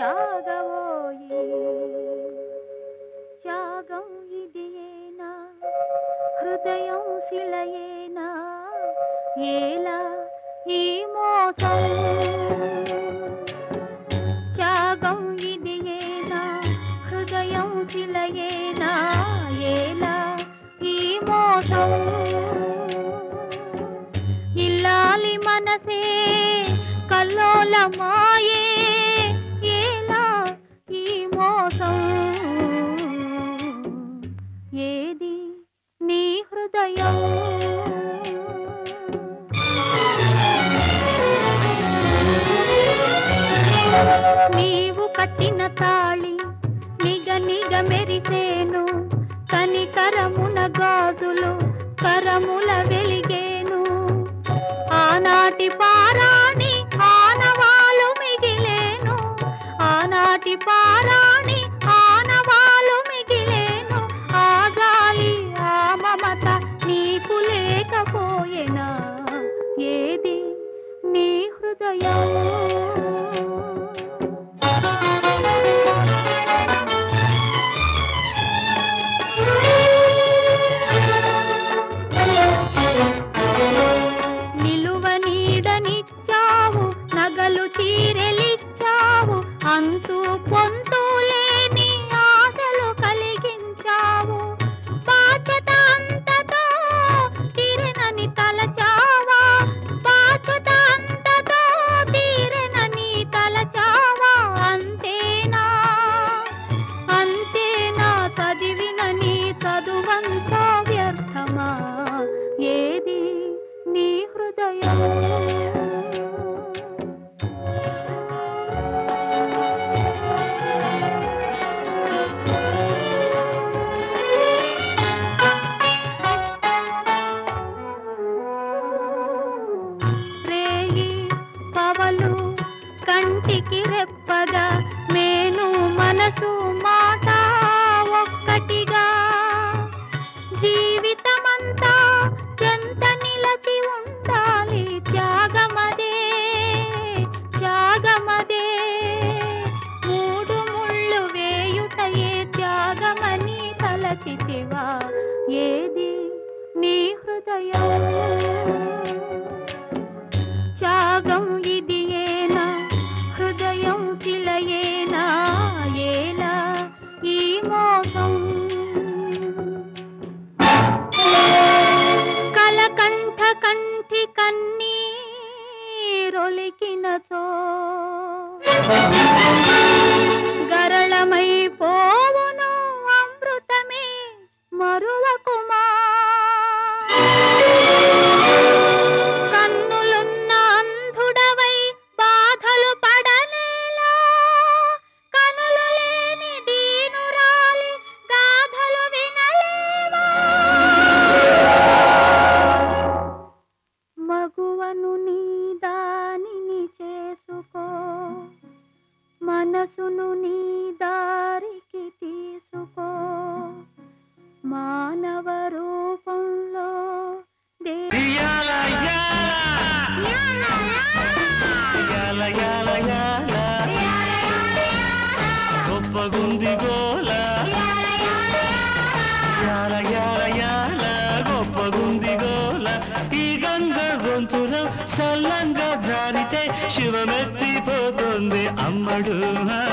త్యాగవోయి త్యాగం ఇదియేనా? హృదయం శిలయేనా? ఏలా ఈ మోసం? త్యాగం ఇదియేనా? హృదయం శిలయేనా? ఏలా ఈ మోసం? ఇల్లాలి మనసే కల్లోలమాయే. తాళి నిగ నిగ మెరిసేను. మనసు మాట ఒక్కటిగా. జీవితమంతా ఎంత నిలచి ఉండాలి త్యాగమదే త్యాగమదే. మూడు ముళ్ళు వేయుటయే త్యాగమని తలచితివా ఏది నీ హృదయం పలికినచో గరళమైపోవును అమృతమే మరువ మనసును నీ దారికి తీసుకో. మానవ రూపంలో గోల. యాల యాల యాల. గొప్పగుంది గోల. ఈ గంగ గొంతుల సల్లంగా మడు